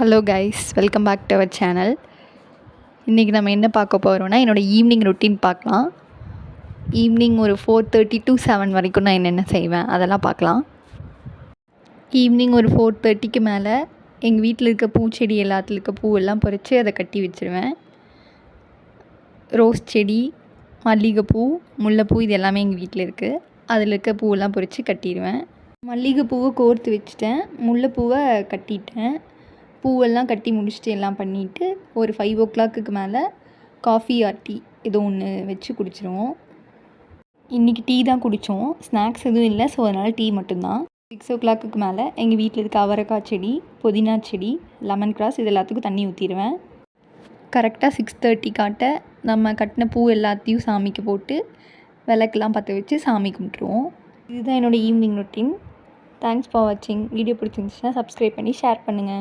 Hello guys welcome back to our channel இன்றைக்கி நம்ம என்ன பார்க்க போகிறோம்னா என்னோடய ஈவினிங் ரொட்டீன் பார்க்கலாம். ஈவினிங் ஒரு ஃபோர் தேர்ட்டி டு செவன் வரைக்கும் நான் என்னென்ன செய்வேன் அதெல்லாம் பார்க்கலாம். ஈவினிங் ஒரு ஃபோர் தேர்ட்டிக்கு மேலே எங்கள் வீட்டில் இருக்க பூச்செடி எல்லாத்துல இருக்க பூவெல்லாம் பறித்து அதை கட்டி வச்சுருவேன். ரோஸ் செடி மல்லிகைப்பூ முல்லைப்பூ இது எல்லாமே எங்கள் வீட்டில் இருக்குது அதில் இருக்க பூவெல்லாம் பறித்து கட்டிடுவேன். மல்லிகைப்பூவை கோர்த்து வச்சுட்டேன். முல்லைப்பூவை கட்டிட்டேன். பூவெல்லாம் கட்டி முடிச்சுட்டு எல்லாம் பண்ணிவிட்டு ஒரு ஃபைவ் ஓ கிளாக்குக்கு மேலே காஃபி ஆர் டீ ஏதோ ஒன்று வச்சு குடிச்சிருவோம். இன்றைக்கி டீ தான் குடித்தோம் ஸ்நாக்ஸ் எதுவும் இல்லை ஸோ அதனால் டீ மட்டும்தான். சிக்ஸ் ஓ கிளாக்குக்கு மேலே எங்கள் வீட்டில் இருக்க அவரைக்காய் செடி புதினா செடி லெமன் கிராஸ் இது எல்லாத்துக்கும் தண்ணி ஊற்றிடுவேன் கரெக்டாக சிக்ஸ் தேர்ட்டி காட்ட நம்ம கட்டின பூ எல்லாத்தையும் சாமிக்கு போட்டு விளக்கெல்லாம் பற்ற வச்சு சாமி கும்பிட்ருவோம் இதுதான் என்னோடய ஈவினிங் ரொட்டீன் தேங்க்ஸ் ஃபார் வாட்சிங் வீடியோ பிடிச்சிருந்துச்சுன்னா சப்ஸ்கிரைப் பண்ணி ஷேர் பண்ணுங்கள்